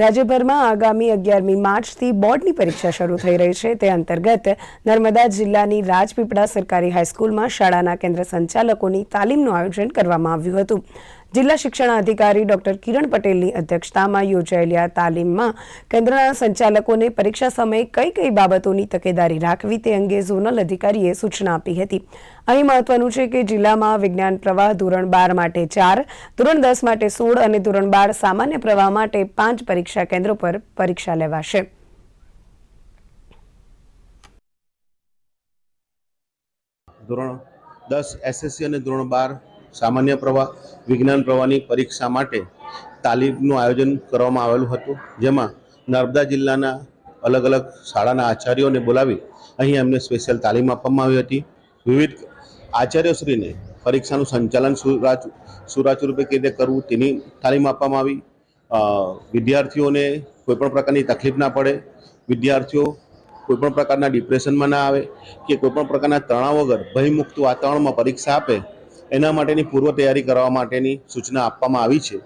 રાજ્યભરમાં આગામી અગિયારમી માર્ચથી બોર્ડની પરીક્ષા શરૂ થઈ રહી છે. તે અંતર્ગત નર્મદા જિલ્લાની રાજપીપળા સરકારી હાઈસ્કૂલમાં શાળાના કેન્દ્ર સંચાલકોની તાલીમનું આયોજન કરવામાં આવ્યું હતું. જિલ્લા શિક્ષણ અધિકારી ડોક્ટર કિરણ પટેલની અધ્યક્ષતામાં યોજાયેલી આ તાલીમમાં કેન્દ્રના સંચાલકોને પરીક્ષા સમયે કઈ કઈ બાબતોની તકેદારી રાખવી તે અંગે ઝોનલ અધિકારીએ સૂચના આપી હતી. અહીં મહત્વનું છે કે જિલ્લામાં વિજ્ઞાન પ્રવાહ ધોરણ બાર માટે ચાર, ધોરણ દસ માટે સોળ અને ધોરણ બાર સામાન્ય પ્રવાહ માટે પાંચ પરીક્ષા કેન્દ્રો પર પરીક્ષા લેવાશે. ધોરણ દસ, એસએસસી અને ધોરણ બાર સામાન્ય પ્રવાહ, વિજ્ઞાન પ્રવાહની પરીક્ષા માટે તાલીમનું આયોજન કરવામાં આવેલું હતું, જેમાં નર્મદા જિલ્લાના અલગ અલગ શાળાના આચાર્યોને બોલાવી અહીં એમને સ્પેશિયલ તાલીમ આપવામાં આવી હતી. વિવિધ આચાર્યશ્રીને પરીક્ષાનું સંચાલન સુરાચ સુરાચુ રૂપે કેવી રીતે કરવું તેની તાલીમ આપવામાં આવી. વિદ્યાર્થીઓને કોઈપણ પ્રકારની તકલીફ ના પડે, વિદ્યાર્થીઓ કોઈપણ પ્રકારના ડિપ્રેશનમાં ના આવે કે કોઈપણ પ્રકારના તણાવ વગર ભયમુક્ત વાતાવરણમાં પરીક્ષા આપે એના માટેની પૂર્વ તૈયારી કરવા માટેની સૂચના આપવામાં આવી છે.